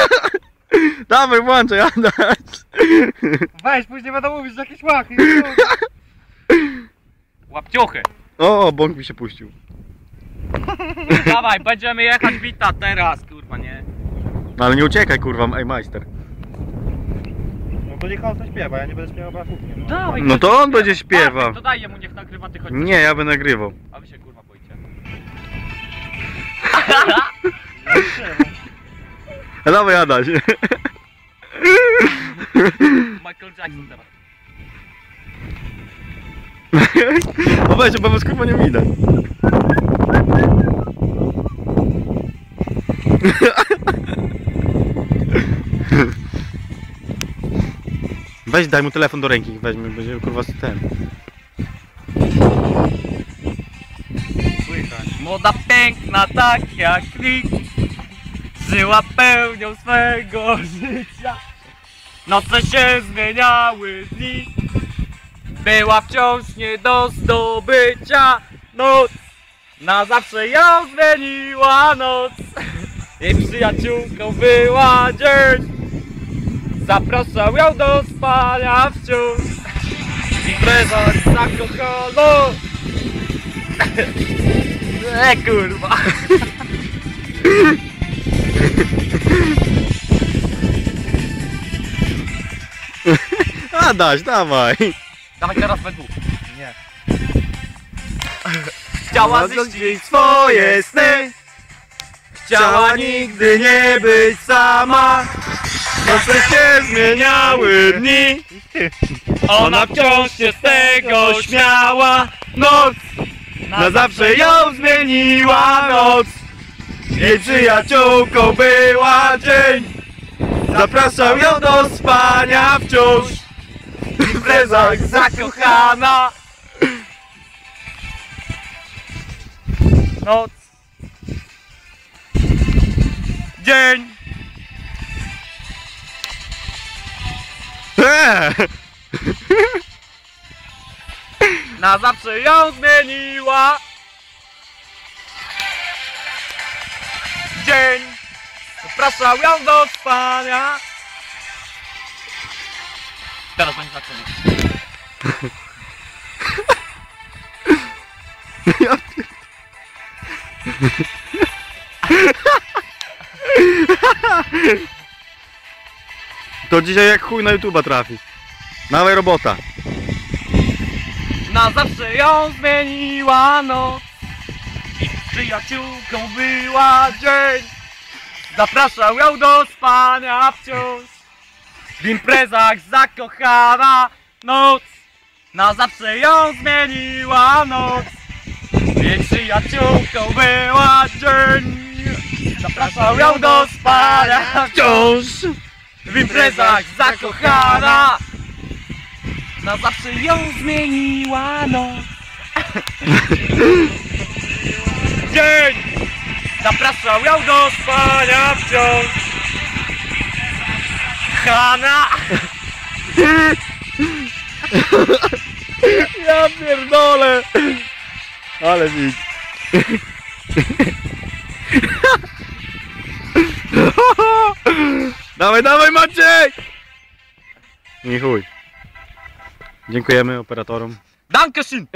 Dawaj, włączaj, Adaś. Weź, później będą mówić, że jakieś łachy. Łapciuchy. O, bąk mi się puścił. Dawaj, będziemy jechać wita teraz, kurwa, nie? No ale nie uciekaj, kurwa, ej, majster. No to niech on to śpiewa, ja nie będę śpiewał bachówkiem. No. Dawaj, No to on będzie śpiewał. Bartek, to daj mu, niech nagrywa, ty chodź. Nie, ja będę nagrywał. A wy się kurwa boicie. A dawaj, Adaś. Michael Jackson teraz. No weź, bo was kurwa nie widać. Weź, daj mu telefon do ręki, weźmie, będzie kurwa ten. Słychać. Młoda piękna tak jak nikt Żyła pełnią swego życia. Noce się zmieniały dni. Była wciąż nie do zdobycia. Noc. Na zawsze ją zmieniła noc. Jej przyjaciółką była dzień. Zapraszał ją do spania wciąż. W imprezach zakochano E kurwa. Adaś, dawaj. Dawaj teraz we dwóch. Nie. Chciała ziścić swoje sny. Chciała nigdy nie być sama. Noce się zmieniały dni. Ona wciąż się z tego śmiała. Noc na zawsze ją zmieniła noc. Jej przyjaciółką była dzień. Zapraszał ją do spania wciąż. Imprezach zakochana. Noc. Dzień. Eee. Na zawsze ją zmieniła. Dzień. Zapraszał ją do spania. Teraz będzie zakończyć. Ja pier- To dzisiaj jak chuj na YouTube'a trafi. Dawaj robota. Na zawsze ją zmieniła noc I przyjaciółką była dzień Zapraszał ją do spania wciąż W imprezach zakochana noc Na zawsze ją zmieniła noc. Jej przyjaciółką była dzień. Zapraszał ją do spania. Wciąż. W imprezach zakochana na zawsze ją zmieniła noc. Dzień. Zapraszał ją do spania wciąż Hanna Ja pierdolę. Ale widz. dawaj, dawaj Maciek! I chuj. Dziękujemy operatorom. Dankeschön